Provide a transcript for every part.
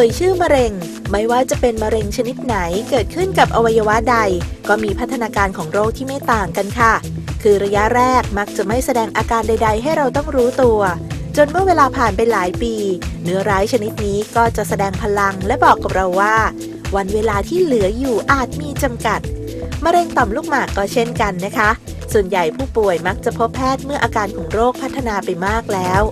อ่ยชื่อมะเร็ง ไม่ว่าจะเป็นมะเร็งชนิดไหนเกิดขึ้นกับอวัยวะใด ก็มีพัฒนาการของโรคที่ไม่ต่างกันค่ะ คือระยะแรกมักจะไม่แสดงอาการใด ๆ ให้เราต้องรู้ตัว จนเมื่อเวลาผ่านไปหลายปี เนื้อร้ายชนิดนี้ก็จะแสดงพลังและบอกกับเราว่า วันเวลาที่เหลืออยู่อาจมีจำกัดมะเร็งต่อมลูกหมากก็เช่นกันนะคะ ส่วนใหญ่ผู้ป่วยมักจะพบแพทย์เมื่ออาการของโรคพัฒนาไปมากแล้ว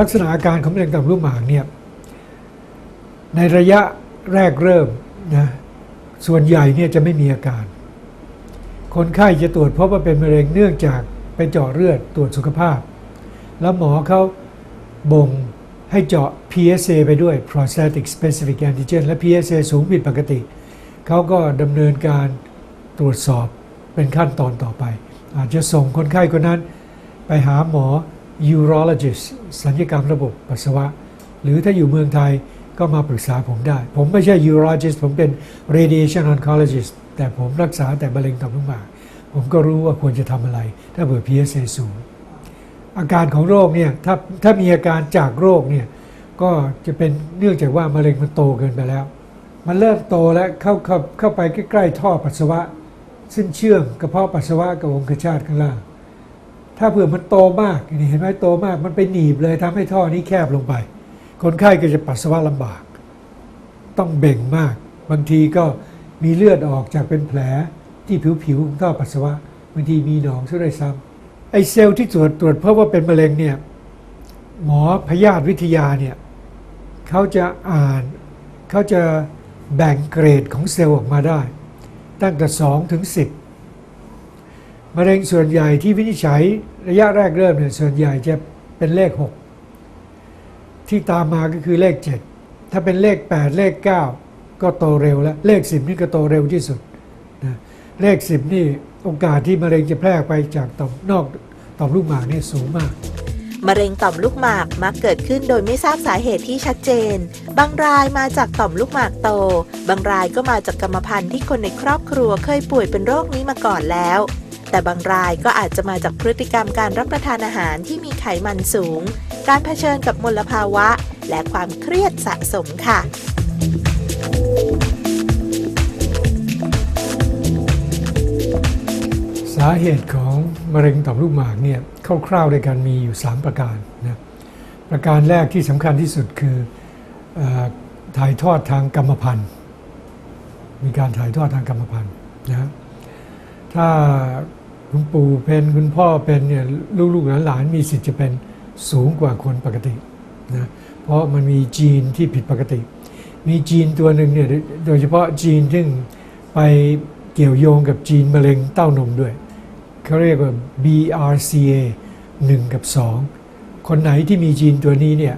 ลักษณะอาการของมะเร็งต่อมลูกหมากเนี่ยในระยะแรกเริ่มนะส่วนใหญ่เนี่ยจะไม่มีอาการ คนไข้จะตรวจพบว่าเป็นมะเร็งเนื่องจากไปเจาะเลือดตรวจสุขภาพ แล้วหมอเขาบ่งให้เจาะ PSA ไปด้วย prostatic specific antigen และ PSA สูงผิดปกติ เขาก็ดำเนินการตรวจสอบเป็นขั้นตอนต่อไป อาจจะส่งคนไข้คนนั้นไปหาหมอ urologist สัญญกรรมระบบปัสสาวะ หรือถ้าอยู่เมืองไทยก็มาปรึกษาผมได้ ผมไม่ใช่ urologist ผมเป็น radiation oncologist แต่ผมรักษาแต่มะเร็งต่อมลูกหมากผมก็รู้ว่าควรจะทำอะไร ถ้าเผื่อ PSA สูง อาการของโรคเนี่ยถ้าถ้ามีอาการจากโรคเนี่ยก็จะเป็นเนื่องจากว่ามะเร็งมันโตเกินไปแล้ว มันเริ่มโตแล้วเข้าเข้าเข้าไปใกล้ๆท่อปัสสาวะ ซึ่งเชื่อมกระเพาะปัสสาวะกับองคชาตข้างล่าง ถ้าเผื่อมันโตมากนี่เห็นไหมโตมากมันไปหนีบเลยทำให้ท่อนี้แคบลงไป คนไข้ก็จะปัสสาวะลำบาก ต้องเบ่งมาก บางทีก็มีเลือดออกจากเป็นแผลที่ผิวๆของท่อปัสสาวะบางทีมีหนองซะด้วยซ้ำไอเซลล์ที่ตรวจตรวจเพราะว่าเป็นมะเร็งเนี่ยหมอพยาธิวิทยาเนี่ยเขาจะอ่านเขาจะแบ่งเกรดของเซลล์ออกมาได้ ตั้งแต่2ถึง10 มะเร็งส่วนใหญ่ที่วินิจฉัยระยะแรกเริ่มเนี่ยส่วนใหญ่จะเป็นเลข 6 ที่ตามมาก็คือเลข 7 ถ้าเป็นเลข 8 เลข 9 ก็โตเร็วแล้วเลข 10 นี่ก็โตเร็วที่สุดนะเลข 10 นี่โอกาสที่มะเร็งจะแพร่ไปจากต่อมนอกต่อมลูกหมากนี่สูงมากมะเร็งต่อมลูกหมากมักเกิดขึ้นโดยไม่ทราบสาเหตุที่ชัดเจน บางรายมาจากต่อมลูกหมากโต บางรายก็มาจากกรรมพันธุ์ที่คนในครอบครัวเคยป่วยเป็นโรคนี้มาก่อนแล้ว แต่บางรายก็อาจจะมาจากพฤติกรรมการรับประทานอาหารที่มีไขมันสูง การเผชิญกับมลภาวะ และความเครียดสะสมค่ะสาเหตุของมะเร็งต่อมลูกหมากเนี่ยคร่าวๆด้วยกันมีอยู่ 3 ประการนะประการแรกที่สำคัญที่สุดคือเออถ่ายทอดทางกรรมพันธุ์มีการถ่ายทอดทางกรรมพันธุ์นะถ้า คุณปู่เป็นคุณพ่อเป็นเนี่ยลูกๆหลานๆมีสิทธิ์จะเป็นสูงกว่าคนปกตินะเพราะมันมีจีนที่ผิดปกติ มีจีนตัวหนึ่งเนี่ยโดยเฉพาะจีนซึ่งไปเกี่ยวโยงกับจีนมะเร็งเต้านมด้วยเขาเรียกว่า BRCA 1 กับ 2 คนไหนที่มีจีนตัวนี้เนี่ย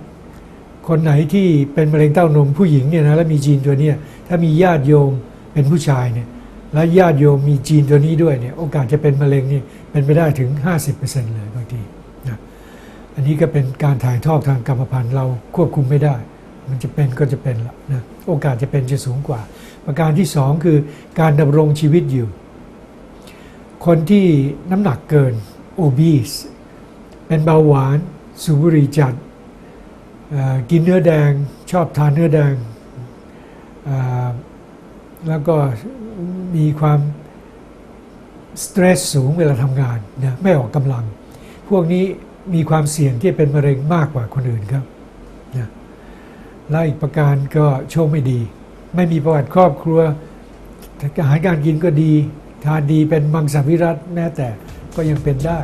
คนไหนที่เป็นมะเร็งเต้านมผู้หญิงเนี่ยนะแล้วมีจีนตัวเนี้ยถ้ามีญาติโยมเป็นผู้ชายเนี่ย และญาติโยมมีจีนตัวนี้ด้วยเนี่ยโอกาสจะเป็นมะเร็งนี่เป็นไปได้ถึง 50%เลยบางทีนะอันนี้ก็เป็นการถ่ายทอดทางกรรมพันธุ์เราควบคุมไม่ได้ มันจะเป็นก็จะเป็นละนะโอกาสจะเป็นจะสูงกว่า ประการที่สองคือการดำรงชีวิตอยู่ คนที่น้ำหนักเกิน obese เป็นเบาหวานสูบบุหรี่จัดกินเนื้อแดงชอบทานเนื้อแดง แล้วก็มีความสเตรสสูงเวลาทำงานนะไม่ออกกำลัง พวกนี้มีความเสี่ยงที่เป็นมะเร็งมากกว่าคนอื่นครับนะและอีกประการก็โชคไม่ดี ไม่มีประวัติครอบครัวอาหารการกินก็ดีทานดีเป็นมังสวิรัตแม้แต่ก็ยังเป็นได้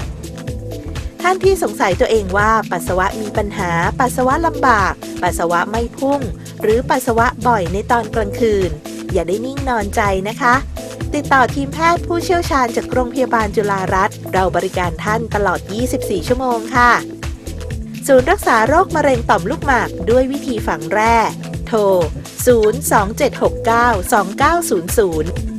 ท่านที่สงสัยตัวเองว่าปัสสาวะมีปัญหา ปัสสาวะลำบาก ปัสสาวะไม่พุ่ง หรือปัสสาวะบ่อยในตอนกลางคืน อย่าได้นิ่งนอนใจนะคะ ติดต่อทีมแพทย์ผู้เชี่ยวชาญจากโรงพยาบาลจุฬารัตน์เราบริการท่านตลอด 24 ชั่วโมงค่ะ ศูนย์รักษาโรคมะเร็งต่อมลูกหมากด้วยวิธีฝังแร่ โทร 027692900